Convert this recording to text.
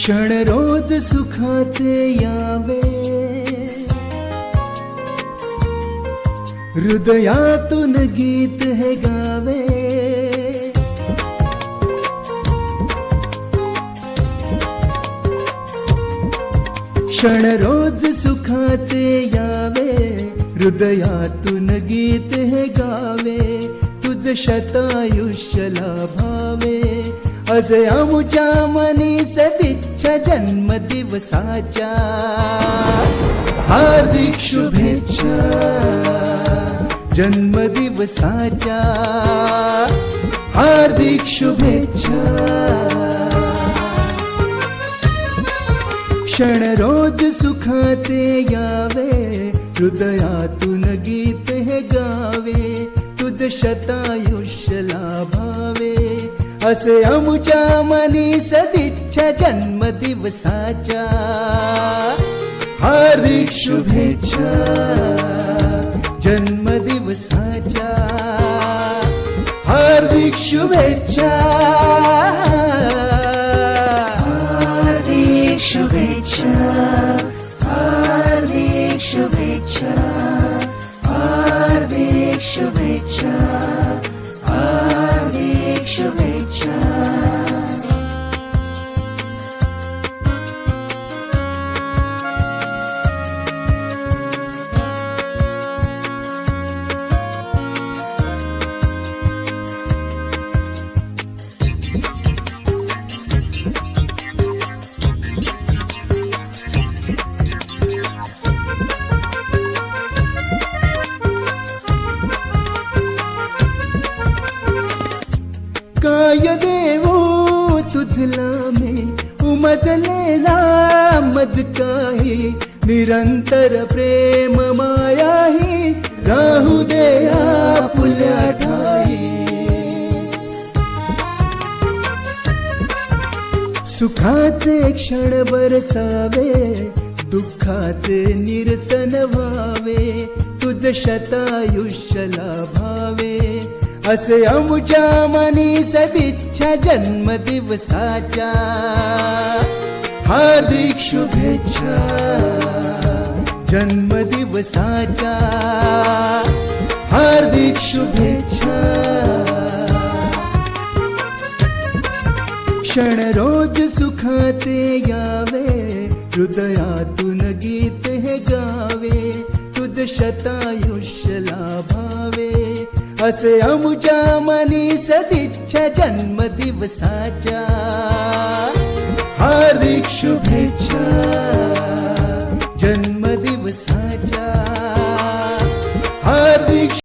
क्षण रोज सुखाचे यावे. हृदयातून गीत हे गावे. क्षण रोज सुखाचे यावे. हृदयातून गीत हे गावे. तुझ शतायुष्य लाभावे. असे आमुच्या मनीस सदिच्छा जन्मदिवसाच्या हार्दिक शुभेच्छा. जन्मदिवसाच्या हार्दिक शुभेच्छा. क्षण रोज सुखाचे यावे हृदयातून गीत हे गावे तुझ शतायुष्य लाभावे. असे अमुच्या मनी सदिच्छा जन्मदिवसाच्या हार्दिक शुभेच्छा. जन्मदिवसाच्या हार्दिक शुभेच्छा. हार्दिक शुभेच्छा. हार्दिक शुभेच्छा. हार्दिक शुभेच्छा. हार्दिक शुभेच्छा. काय देऊ तुझला मी उमजलेला मज काही. निरंतर प्रेम मायाही राहू दे आपुल्या ठाई. सुखाचे क्षण बरसावे दुःखाचे निरसन व्हावे. तुझ शतायुष्य लाभा असे अमुच्या मनी सदिच्छा जन्मदिवसाच्या हार्दिक शुभेच्छा जन्मदिवसाच्या हार्दिक शुभेच्छा. क्षण रोज सुखाते यावे हृदयातून गीत हे गावे तुझ शता असे अमुच्या मनी सदिच्छा जन्मदिवसाच्या